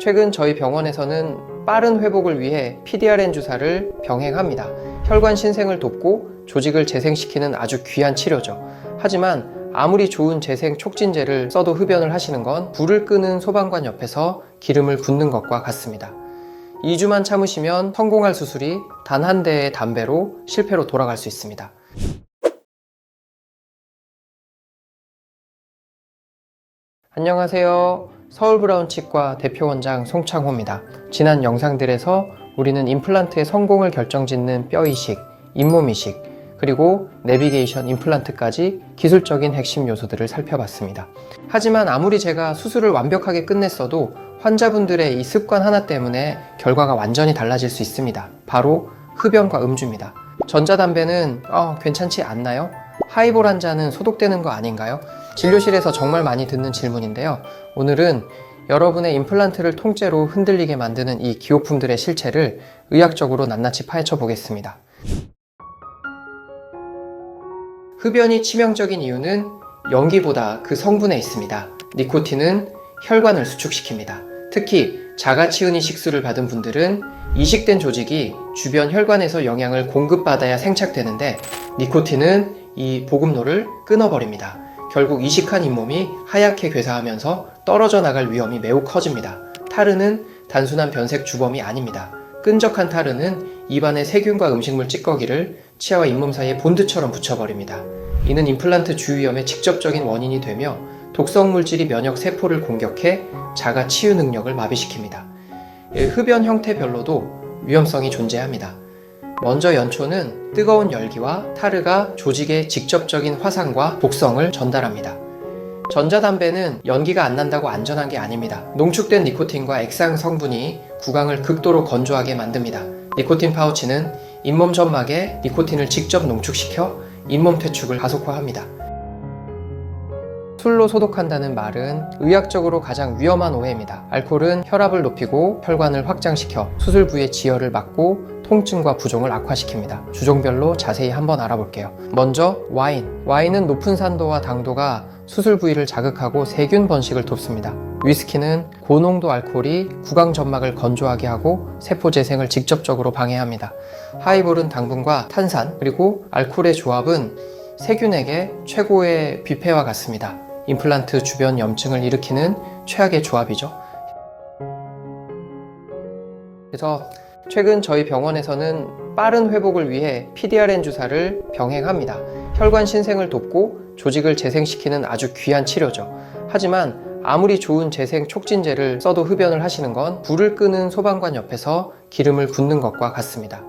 최근 저희 병원에서는 빠른 회복을 위해 PDRN 주사를 병행합니다. 혈관 신생을 돕고 조직을 재생시키는 아주 귀한 치료죠. 하지만 아무리 좋은 재생 촉진제를 써도 흡연을 하시는 건 불을 끄는 소방관 옆에서 기름을 붓는 것과 같습니다. 2주만 참으시면 성공할 수술이 단 한 대의 담배로 실패로 돌아갈 수 있습니다. 안녕하세요. 서울브라운 치과 대표원장 송창호입니다. 지난 영상들에서 우리는 임플란트의 성공을 결정짓는 뼈 이식, 잇몸 이식, 그리고 내비게이션 임플란트까지 기술적인 핵심 요소들을 살펴봤습니다. 하지만 아무리 제가 수술을 완벽하게 끝냈어도 환자분들의 이 습관 하나 때문에 결과가 완전히 달라질 수 있습니다. 바로 흡연과 음주입니다. 전자담배는 어, 괜찮지 않나요? 하이볼 한 잔은 소독되는 거 아닌가요? 진료실에서 정말 많이 듣는 질문인데요. 오늘은 여러분의 임플란트를 통째로 흔들리게 만드는 이 기호품들의 실체를 의학적으로 낱낱이 파헤쳐 보겠습니다. 흡연이 치명적인 이유는 연기보다 그 성분에 있습니다. 니코틴은 혈관을 수축시킵니다. 특히 자가치은 이 식수를 받은 분들은 이식된 조직이 주변 혈관에서 영양을 공급받아야 생착되는데 니코틴은 이 보급로를 끊어버립니다. 결국 이식한 잇몸이 하얗게 괴사하면서 떨어져 나갈 위험이 매우 커집니다. 타르는 단순한 변색 주범이 아닙니다. 끈적한 타르는 입안의 세균과 음식물 찌꺼기를 치아와 잇몸 사이에 본드처럼 붙여버립니다. 이는 임플란트 주위염의 직접적인 원인이 되며 독성 물질이 면역 세포를 공격해 자가 치유 능력을 마비시킵니다. 예, 흡연 형태별로도 위험성이 존재합니다. 먼저 연초는 뜨거운 열기와 타르가 조직에 직접적인 화상과 독성을 전달합니다. 전자담배는 연기가 안 난다고 안전한 게 아닙니다. 농축된 니코틴과 액상 성분이 구강을 극도로 건조하게 만듭니다. 니코틴 파우치는 잇몸 점막에 니코틴을 직접 농축시켜 잇몸 퇴축을 가속화합니다. 술로 소독한다는 말은 의학적으로 가장 위험한 오해입니다. 알코올은 혈압을 높이고 혈관을 확장시켜 수술 부위의 지혈을 막고 통증과 부종을 악화시킵니다. 주종별로 자세히 한번 알아볼게요. 먼저 와인. 와인은 높은 산도와 당도가 수술 부위를 자극하고 세균 번식을 돕습니다. 위스키는 고농도 알코올이 구강 점막을 건조하게 하고 세포 재생을 직접적으로 방해합니다. 하이볼은 당분과 탄산 그리고 알코올의 조합은 세균에게 최고의 뷔페와 같습니다. 임플란트 주변 염증을 일으키는 최악의 조합이죠. 그래서 최근 저희 병원에서는 빠른 회복을 위해 PDRN 주사를 병행합니다. 혈관 신생을 돕고 조직을 재생시키는 아주 귀한 치료죠. 하지만 아무리 좋은 재생 촉진제를 써도 흡연을 하시는 건 불을 끄는 소방관 옆에서 기름을 붓는 것과 같습니다.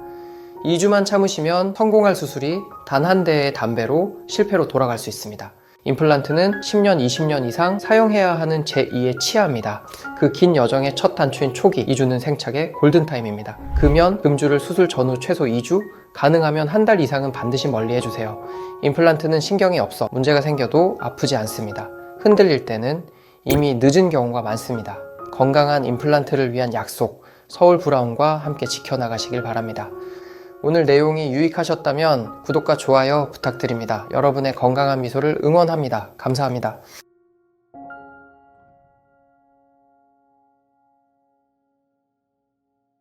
2주만 참으시면 성공할 수술이 단 한 대의 담배로 실패로 돌아갈 수 있습니다. 임플란트는 10년, 20년 이상 사용해야 하는 제2의 치아입니다. 그 긴 여정의 첫 단추인 초기 2주는 생착의 골든타임입니다. 금연, 금주를 수술 전후 최소 2주, 가능하면 한 달 이상은 반드시 멀리 해주세요. 임플란트는 신경이 없어 문제가 생겨도 아프지 않습니다. 흔들릴 때는 이미 늦은 경우가 많습니다. 건강한 임플란트를 위한 약속, 서울 브라운과 함께 지켜나가시길 바랍니다. 오늘 내용이 유익하셨다면 구독과 좋아요 부탁드립니다. 여러분의 건강한 미소를 응원합니다. 감사합니다.